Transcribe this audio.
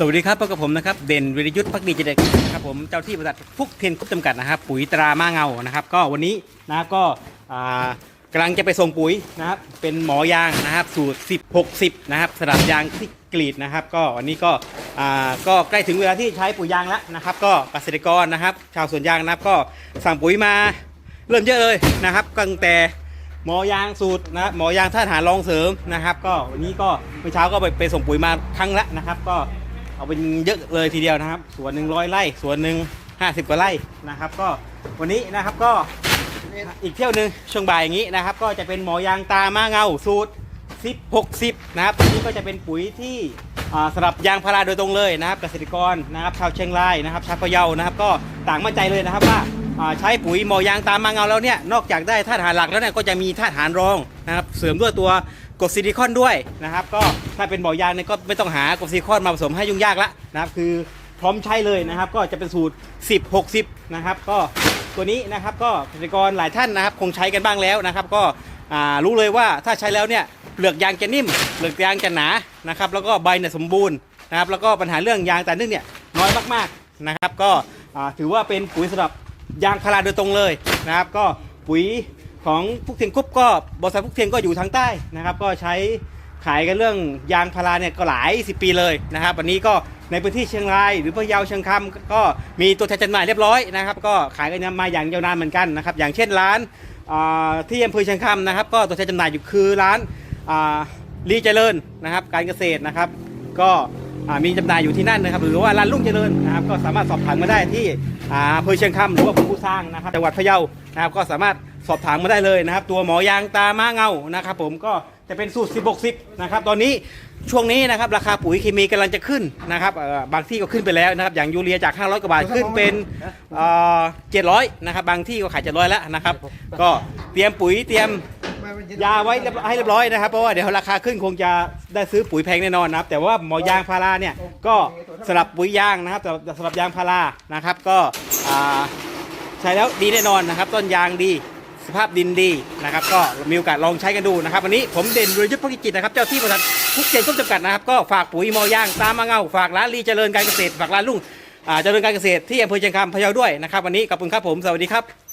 สวัสดีครับพบกับผมนะครับเด่นวิรยุทธ์พักดีเจเด็กนะครับผมเจ้าที่บริษัทพุกเทียนคุปจำกัดนะครับปุ๋ยตรามาเงานะครับ ก็วันนี้นะครับก็กำลังจะไปส่งปุ๋ยนะครับเป็นหมอยางนะครับสูตร 10 60 นะครับสลับยางที่กรีดนะครับ ก็วันนี้ก็ก็ใกล้ถึงเวลาที่ใช้ปุ๋ยยางแล้วนะครับ ก็เกษตรกรนะครับ ชาวสวนยางนะครับก็สั่งปุ๋ยมาเริ่มเยอะเลยนะครับตั้งแต่หมอยางสูตรนะหมอยางท่าทหารรองเสริมนะครับ ก็วันนี้ก็เมื่อเช้าก็ไปไปส่งปุ๋ยมาครั้งละนะครับ ก็ เอาเป็นเยอะเลยทีเดียวนะครับส่วนหนึ่งร้อยไร่ส่วนหนึ่งห้าสิบกว่าไร่นะครับ ก็วันนี้นะครับก็อีกเที่ยวหนึ่งช่วงบ่ายอย่างนี้นะครับ ก็จะเป็นหมอยางตามาเงาสูตร10 60นะครับอันนี้ก็จะเป็นปุ๋ยที่อ่าสำหรับยางพาราโดยตรงเลยนะครับ เกษตรกรนะครับชาวเชียงรายนะครับชาวพะเยานะครับ ก็ต่างมั่นใจเลยนะครับว่า ใช้ปุ๋ยหมอยางตามมาเงาแล้วเนี่ยนอกจากได้ธาตุอาหารหลักแล้วเนี่ยก็จะมีธาตุอาหารรองนะครับเสริมด้วยตัวกรดซิลิคอนด้วยนะครับก็ถ้าเป็นหมอยางเนี่ยก็ไม่ต้องหากรดซิลิคอนมาผสมให้ยุ่งยากละนะครับคือพร้อมใช้เลยนะครับ ก็จะเป็นสูตร 10 60 นะครับ ก็ตัวนี้นะครับก็เกษตรกรหลายท่านนะครับ คงใช้กันบ้างแล้วนะครับ ก็รู้เลยว่าถ้าใช้แล้วเนี่ยเปลือกยางจะนิ่มเปลือกยางจะหนานะครับ แล้วก็ใบเนี่ยสมบูรณ์นะครับ แล้วก็ปัญหาเรื่องยางแต่นึ่งเนี่ยน้อยมากๆนะครับ ก็ถือว่าเป็นปุ๋ยสำหรับ ยางพาราโดยตรงเลยนะครับ ก็ปุ๋ยของพุกเทียนคุปก็บริษัทพุกเทียนก็อยู่ทางใต้นะครับ ก็ใช้ขายกันเรื่องยางพาราเนี่ยก็หลายสิปีเลยนะครับวันนี้ก็ในพื้นที่เชียงราย หรือพะเยาเชียงคำก็มีตัวแทนจำหน่ายเรียบร้อยนะครับ ก็ขายกันมาอย่างยาวนานเหมือนกันนะครับ อย่างเช่นร้านที่อำเภอเชียงคำนะครับ ก็ตัวแทนจำหน่ายอยู่คือร้านอ่าลีเจริญนะครับ การเกษตรนะครับ ก็ มีจำหน่ายอยู่ที่นั่นนะครับ หรือว่าร้านลุงเจริญนะครับ ก็สามารถสอบถามมาได้ที่อำเภอเชียงคำหรือว่าผู้สร้างนะครับจังหวัดพะเยานะครับ ก็สามารถสอบถามมาได้เลยนะครับ ตัวหมอยางตาม้าเงานะครับ ผมก็จะเป็นสูตร 10 60นะครับ ตอนนี้ช่วงนี้นะครับราคาปุ๋ยเคมีกำลังจะขึ้นนะครับบางที่ก็ขึ้นไปแล้วนะครับ อย่างยูเรียจาก 500 กว่าบาทขึ้นเป็นเจ็ดร้อยนะครับ บางที่ก็ขาย700แล้วนะครับ ก็เตรียมปุ๋ยเตรียม ยาไว้ให้เรียบร้อยนะครับเพราะว่าเดี๋ยวราคาขึ้นคงจะได้ซื้อปุ๋ยแพงแน่นอนนะครับ แต่ว่าหมอยางพาราเนี่ยก็สลับปุ๋ยยางนะครับสำหรับสำหรับยางพารานะครับ ก็ใช้แล้วดีแน่นอนนะครับ ต้นยางดีสภาพดินดีนะครับ ก็มีโอกาสลองใช้กันดูนะครับ วันนี้ผมเด่นรวยยุทธภกิจจิตนะครับ เจ้าที่บริษัททุกเจนต้นจำกัดนะครับ ก็ฝากปุ๋ยมอยางตามมาเงาฝากร้านรีเจริญการเกษตรฝากร้านลุงเจริญการเกษตรที่อำเภอเชียงคำพะเยาด้วยนะครับ วันนี้ขอบคุณครับผมสวัสดีครับ